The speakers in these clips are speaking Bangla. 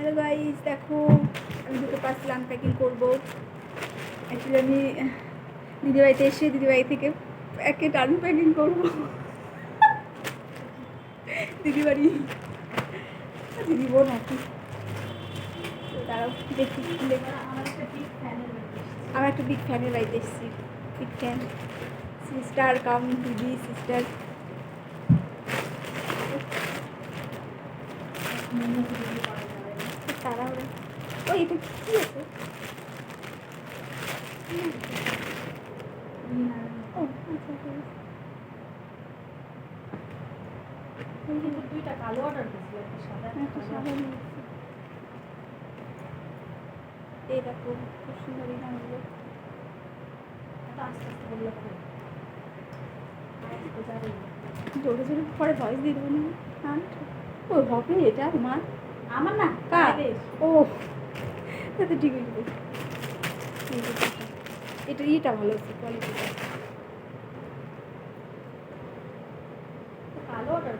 হ্যালো গাইস দেখো, আমি দুটো পার্সেল আনপ্যাকিং করব। অ্যাকচুয়ালি আমি দিদিবাড়িতে এসে দিদিবাড়ি থেকে প্যাকেট আনপ্যাকিং করব। দিদিবাড়ি দিদি বোন আর কি। আমার একটা বিগ ফ্যানের বাড়িতে এসেছি। বিগ ফ্যান সিস্টার কাম দিদি সিস্টার তাড়াহুড়ো ওই এটা কি আছে ও আচ্ছা আছে। কিন্তু দুইটা কালো অর্ডার দিয়েছিল একটা সাদা। এই দেখো খুব সুন্দর আস্তে আস্তে বললে। জোরে জোরে পরে ভয়েস দিয়ে দেবো না। ও হবে এটা তোমার আমার না? কার? ও তাতে ঠিক যে এটা। ইটা ভালো আছে কোয়ালিটিটা কালো অর্ডার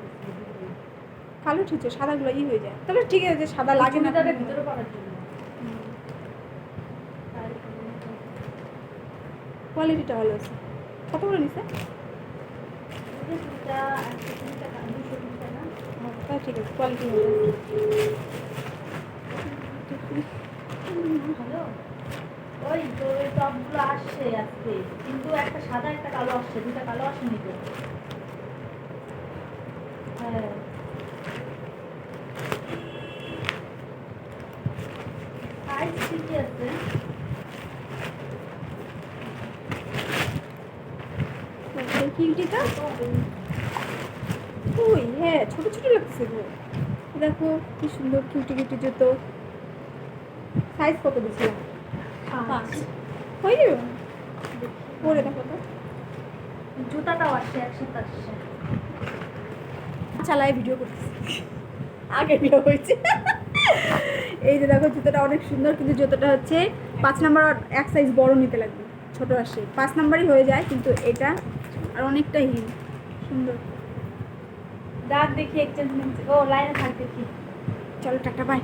কালো ঠিক আছে সাদাগুলো ই হয়ে যায়। তাহলে ঠিক আছে সাদা লাগে না। ভিতরে পরার জন্য। তো। কোয়ালিটিটা ভালো আছে। কত করে নিছে? তা ঠিক আছে হ্যালো? ওই তো ওই টপগুলো আসছে আজকে। কিন্তু একটা সাদা একটা কালো আসছে দুটা কালো আসেনি তো। হ্যাঁ। সাইজ ঠিকই আছে। কিউটিটা ওই হ্যাঁ ছোট ছোট লাগছে গো। দেখো কি সুন্দর কিউটি কিউটি জুতো। সাইজ কত দিয়েছিলাম? পাঁচ। হয়ে যাবে পরে দেখো তো। জুতাটাও আসছে একসাথে আসছে। চালায় ভিডিও করতেছি। আগে ভিডিও হয়েছে। এই যে দেখো জুতোটা অনেক সুন্দর কিন্তু জুতোটা হচ্ছে পাঁচ নাম্বার এক সাইজ বড় নিতে লাগবে ছোট আসে। পাঁচ নাম্বারই হয়ে যায় কিন্তু এটা আর অনেকটা হিল। সুন্দর। ডাক দেখি এক্সচেঞ্জ ও লাইনে থাক দেখি। চলো টাটা বাই